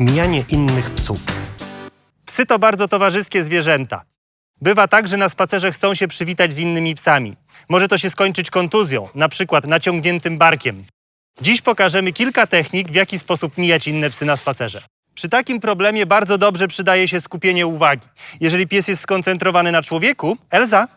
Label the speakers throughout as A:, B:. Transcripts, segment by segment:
A: Mijanie innych psów.
B: Psy to bardzo towarzyskie zwierzęta. Bywa tak, że na spacerze chcą się przywitać z innymi psami. Może to się skończyć kontuzją, na przykład naciągniętym barkiem. Dziś pokażemy kilka technik, w jaki sposób mijać inne psy na spacerze. Przy takim problemie bardzo dobrze przydaje się skupienie uwagi. Jeżeli pies jest skoncentrowany na człowieku, Elza,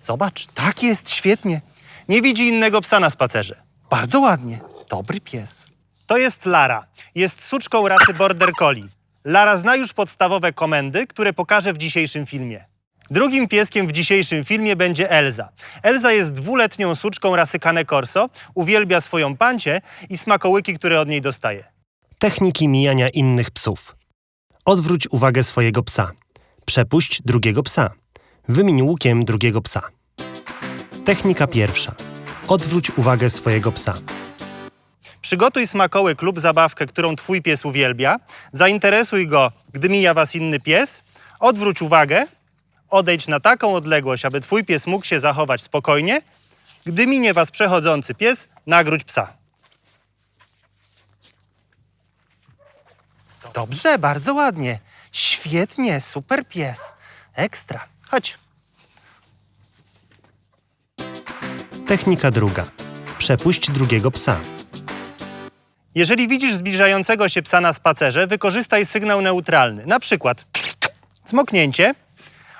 B: zobacz, tak jest, świetnie. Nie widzi innego psa na spacerze. Bardzo ładnie, dobry pies. To jest Lara. Jest suczką rasy Border Collie. Lara zna już podstawowe komendy, które pokażę w dzisiejszym filmie. Drugim pieskiem w dzisiejszym filmie będzie Elza. Elza jest dwuletnią suczką rasy Cane Corso, uwielbia swoją pancię i smakołyki, które od niej dostaje.
A: Techniki mijania innych psów. Odwróć uwagę swojego psa. Przepuść drugiego psa. Wymień łukiem drugiego psa. Technika pierwsza. Odwróć uwagę swojego psa.
B: Przygotuj smakołyk lub zabawkę, którą twój pies uwielbia. Zainteresuj go, gdy mija was inny pies. Odwróć uwagę. Odejdź na taką odległość, aby twój pies mógł się zachować spokojnie. Gdy minie was przechodzący pies, nagródź psa. Dobrze, bardzo ładnie. Świetnie, super pies. Ekstra. Chodź.
A: Technika druga. Przepuść drugiego psa.
B: Jeżeli widzisz zbliżającego się psa na spacerze, wykorzystaj sygnał neutralny. Na przykład cmoknięcie.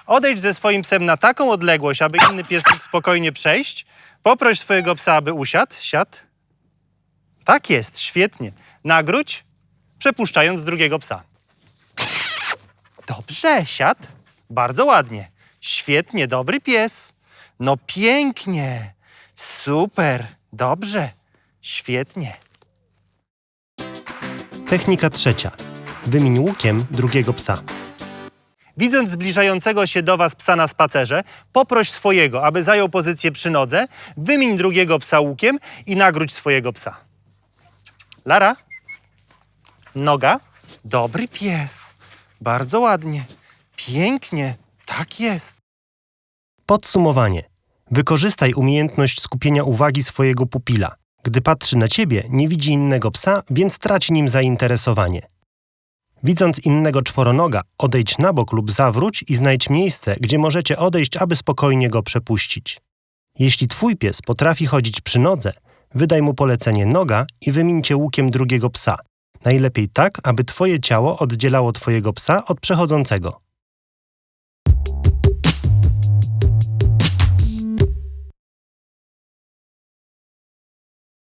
B: Odejdź ze swoim psem na taką odległość, aby inny pies mógł spokojnie przejść. Poproś swojego psa, aby usiadł. Siadł. Tak jest, świetnie. Nagródź, przepuszczając drugiego psa. Dobrze, siadł. Bardzo ładnie. Świetnie, dobry pies. No pięknie. Super, dobrze. Świetnie.
A: Technika trzecia. Wymień łukiem drugiego psa.
B: Widząc zbliżającego się do Was psa na spacerze, poproś swojego, aby zajął pozycję przy nodze, wymień drugiego psa łukiem i nagródź swojego psa. Lara? Noga? Dobry pies. Bardzo ładnie. Pięknie. Tak jest.
A: Podsumowanie. Wykorzystaj umiejętność skupienia uwagi swojego pupila. Gdy patrzy na ciebie, nie widzi innego psa, więc traci nim zainteresowanie. Widząc innego czworonoga, odejdź na bok lub zawróć i znajdź miejsce, gdzie możecie odejść, aby spokojnie go przepuścić. Jeśli twój pies potrafi chodzić przy nodze, wydaj mu polecenie noga i wymińcie łukiem drugiego psa. Najlepiej tak, aby twoje ciało oddzielało twojego psa od przechodzącego.